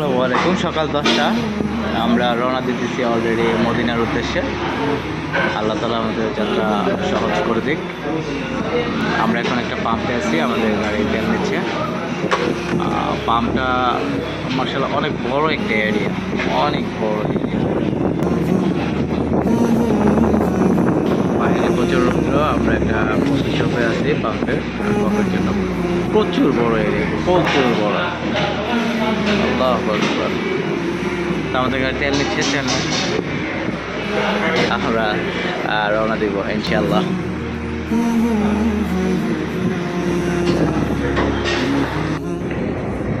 আসসালামু আলাইকুম সকাল দশটা। আমরা রওনা দিতেছি অলরেডি মদিনার উদ্দেশ্যে। আল্লাহ তালা আমাদের যাত্রা সহজ করে দিক। আমরা এখন একটা পাম্পে আছি আমাদের গাড়ি তেল আহ, পাম্পটা মার্শাল অনেক বড় একটা এরিয়া অনেক বড় এরিয়া বাইরে প্রচুর আমরা একটা কফি শপে আছি পাম্পে কফির জন্য প্রচুর বড় এরিয়া প্রচুর বড় আল্লাহ আকবার আমাদের গাড়ি তেল নিচ্ছে, তেল আমরা রওনা দিব ইনশাল্লাহ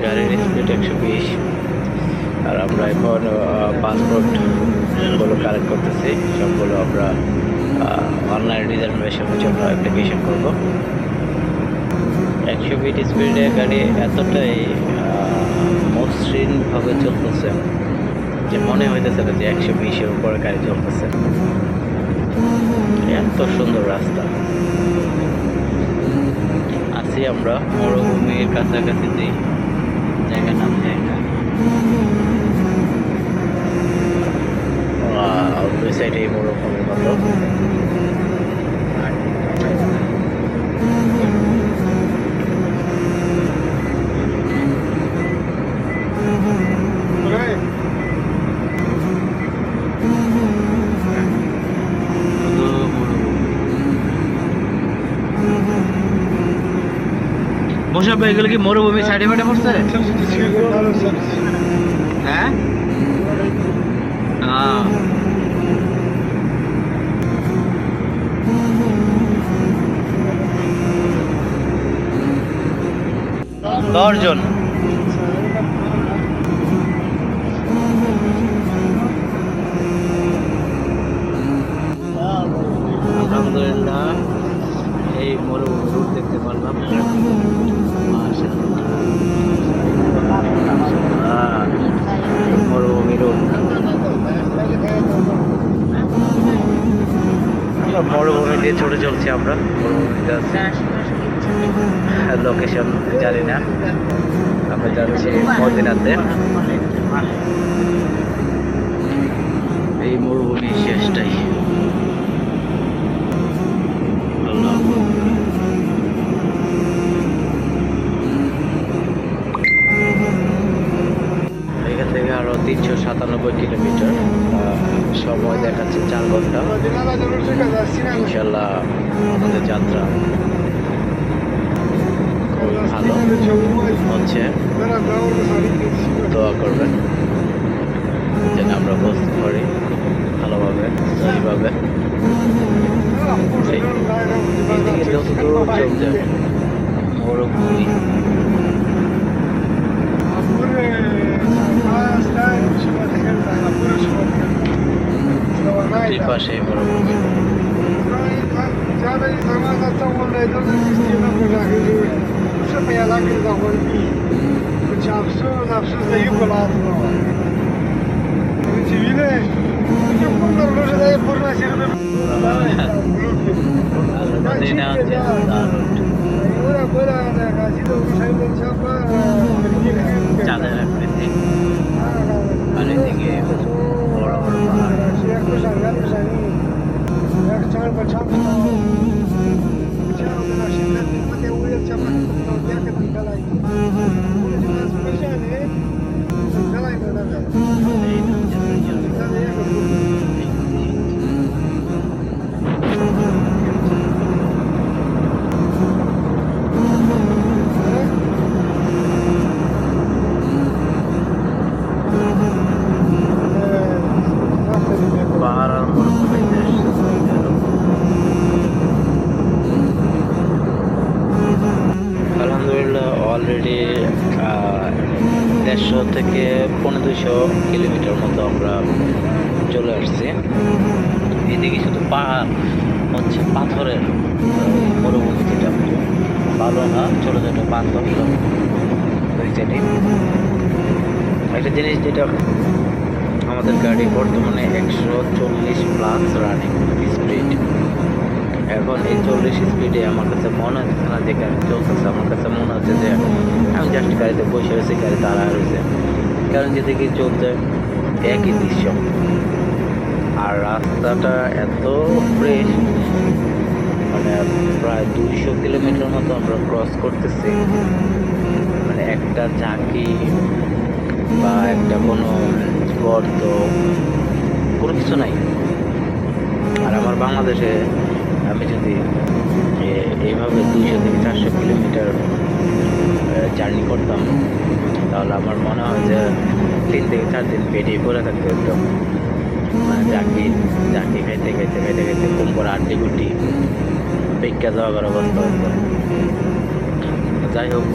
গাড়ির স্পিড একশো বিশ। আর আমরা এখন পাসপোর্টগুলো কালেক্ট করতেছি। সবগুলো আমরা অনলাইন রিজার্ভেশনের জন্য অ্যাপ্লিকেশন করব। একশো বিট স্পিডে গাড়ি এতটাই মসৃণভাবে চলতেছে। যে মনে হইতেছে না যে একশো বিশের উপরে গাড়ি চলতেছে। এত সুন্দর রাস্তা। আছি আমরা মরুভূমির কাছাকাছি যে জায়গা নাম জায়গা দুই সাইডে মরুভূমির মতো। মোশাব ভাই এগুলো কি মরুভূমি সাইডে ফাইডে পড়ছে? হ্যাঁ। দশজন। দিয়ে চলে চলছি আমরা। লোকেশন জানি না। আমরা যাচ্ছি মদিনাতে। এই মরুভূমির ইনশাল্লাহ আমাদের যাত্রা খুব ভালো হচ্ছে। দোয়া করবেন যেন আমরা বুঝতে পারি ভালোভাবে, সহিভাবে। এই এদিকে যত দূর চলছে মদিনা হচ্ছে অলরেডি দেড়শো থেকে পনেরো দুশো কিলোমিটার মতো আমরা চলে আসছি। এদিকে শুধু পাহাড় হচ্ছে পাথরের মরুভূমি যেটা ভালো না ছোটো ছোটো পাথর একটা জিনিস যেটা আমাদের গাড়ি বর্তমানে একশো চল্লিশ প্লাস রানিং স্পিড এখন এই চল্লিশ স্পিডে আমার কাছে মনে হচ্ছে না যে গাড়ি চলতেছে, আমার কাছে মনে হচ্ছে যে আমি জাস্ট গাড়িতে বসে রয়েছি, গাড়ি তারা রয়েছে। কারণ যেদিকে চলতে একই দৃশ্য। আর রাস্তাটা এত ফ্রেশ মানে প্রায় দুইশো কিলোমিটার মতো আমরা ক্রস করতেছি। মানে একটা ঝাঁকি বা একটা কোনো গর্ত, কোনো কিছু নাই। আর আমার বাংলাদেশে আমি যদি এইভাবে দুইশো থেকে চারশো কিলোমিটার জার্নি করতাম, তাহলে আমার মনে হয় যে তিন থেকে চার দিন পেটেই পড়ে থাকতে হতো চাকরি চাকরি খাইতে খাইতে খাইতে খাইতে কুম্পর আড্ডি গুটি। পেক্কা যাওয়ার অবস্থা হতো যাই হোক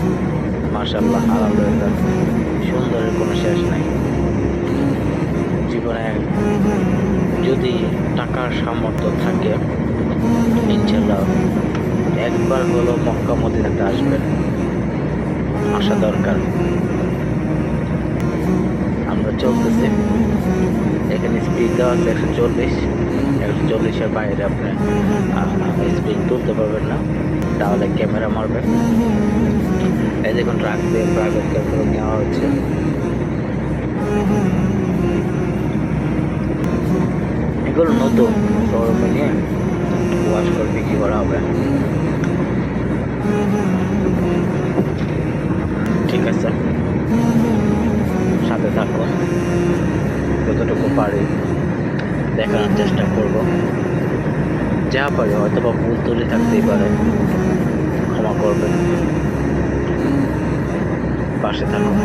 মার্শাল্লাহ আলহামদুলিল্লাহ, সুন্দরের কোনো শেষ নাই। জীবনে যদি টাকার সামর্থ্য থাকে ইনশাল্লাহ একবার হলো মক্কা মদিনাতে আসবেন। আসা দরকার। আমরা চলতেছি। এখানে স্পিড দেওয়া আছে একশো চল্লিশ, একশো চল্লিশের বাইরে আপনি স্পিড তুলতে পারবেন না। তাহলে ক্যামেরা মারবেন। এই দেখুন ট্রাক দিয়ে প্রাইভেট ক্যামেরা নেওয়া হচ্ছে। এগুলো নতুন, শোরুমে নিয়ে। ওয়াশ করে বিক্রি করা হবে? ঠিক আছে। সাথে থাকুন যতটুকু পারি দেখানোর চেষ্টা করব। যা পারি হয়তো বা ভুল তুলে থাকতেই পারে। ক্ষমা করবেন। পাশে থাকুন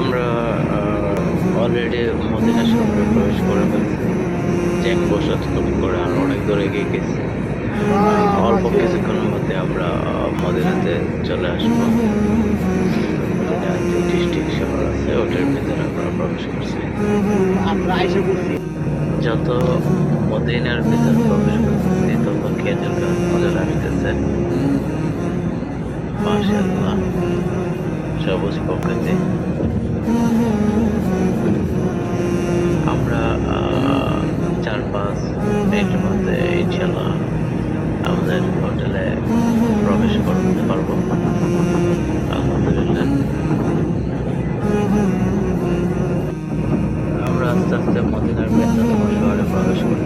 আমরা অলরেডি মদিনা শহরে প্রবেশ করে ফেলছি। চেক বসাত করে আর অনেক দূরে এগিয়ে গেছি। অল্প কিছুক্ষণের মধ্যে আমরা মদিনাতে চলে আসব। মদিনা যে ডিস্ট্রিক্ট শহর আছে ওটার ভিতরে আমরা প্রবেশ করছি। আমরা যত মদিনার ভিতরে প্রবেশ করতেছি তত খেজুর গাছ মজা লাগতেছে সবুজ প্রকৃতি আমরা চার পাঁচ মিনিটের মধ্যে ইনশাল্লাহ আমাদের হোটেলে প্রবেশ করতে পারব। আলহামদুলিল্লাহ। আমরা আস্তে আস্তে মদিনার ব্যস্ততম শহরে প্রবেশ করতেছি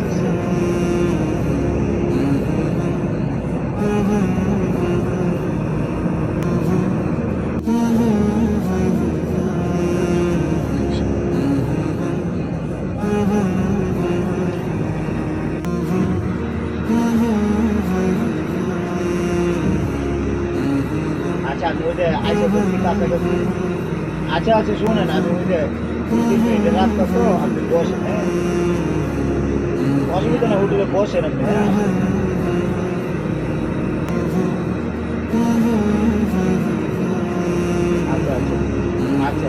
আচ্ছা আচ্ছা শুনেন। আমি ওই যে রাস্তা তো আপনি বসেন হ্যাঁ? অসুবিধা না হোটেলে বসেন আপনি হ্যাঁ? আচ্ছা আচ্ছা। আচ্ছা।